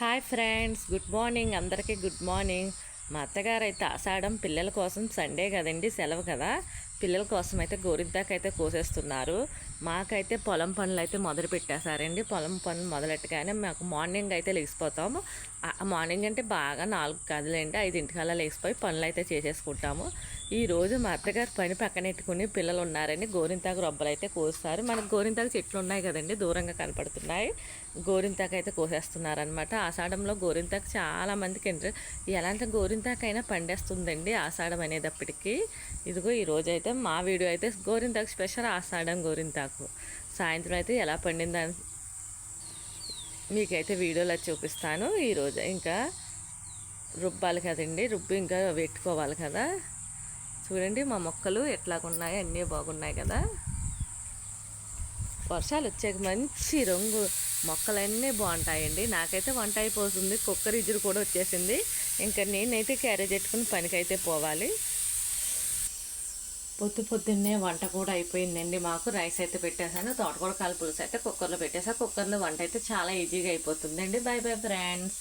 Hi friends good morning. అందరికీ good morning. మా అత్తగారు అయితే ఆషాఢం పిల్లల కోసం సండే కదండి సెలవు కదా? పిల్లల కోసం అయితే గోరిద్దాక అయితే కోసేస్తున్నారు. మాకైతే పొలం పనులు అయితే మొదలు పెట్టేశారండి. పొలం పనులు మొదలెట్టగానే మాకు మార్నింగ్ అయితే లేచిపోతాము. మార్నింగ్ అంటే బాగా నాలుగు కదలండి ఐదింటికల్లా లేచిపోయి పనులు అయితే చేసేసుకుంటాము. ఈ రోజు మా అత్తగారు పని పక్కనెట్టుకుని పిల్లలు ఉన్నారని గోరింతాకు రొబ్బలు అయితే కోస్తారు. మనకు గోరింతాకు చెట్లు ఉన్నాయి కదండి దూరంగా కనపడుతున్నాయి. గోరింతాకు అయితే కోసేస్తున్నారనమాట ఆషాఢంలో గోరింతాకు చాలామందికి ఇంట్రెస్ట్ ఎలాంటి గోరింతాకైనా పండేస్తుందండి ఆషాఢం అనేటప్పటికీ. ఇదిగో ఈ రోజు అయితే మా వీడియో అయితే గోరింతాకు స్పెషల్ ఆషాఢం గోరింతాకు. సాయంత్రం అయితే ఎలా పండిందని మీకైతే వీడియోలో చూపిస్తాను. ఈరోజు ఇంకా రుబ్బాలి కదండి రుబ్బి ఇంకా పెట్టుకోవాలి కదా. చూడండి మా మొక్కలు ఎట్లాగున్నాయి అన్నీ బాగున్నాయి కదా. వర్షాలు వచ్చాక మంచి రంగు. మొక్కలన్నీ బాగుంటాయండి. నాకైతే వంట అయిపోతుంది కుక్కర్ ఇజురు కూడా వచ్చేసింది. ఇంకా నేనైతే క్యారేజ్ పెట్టుకుని పనికైతే పోవాలి. పొద్దు పొద్దున్నే వంట కూడా అయిపోయిందండి మాకు. రైస్ అయితే పెట్టేశాను తోటకూర కాలు పులుసు అయితే కుక్కర్లో పెట్టేసా కుక్కర్లో వంట అయితే చాలా ఈజీగా అయిపోతుందండి. Bye bye friends.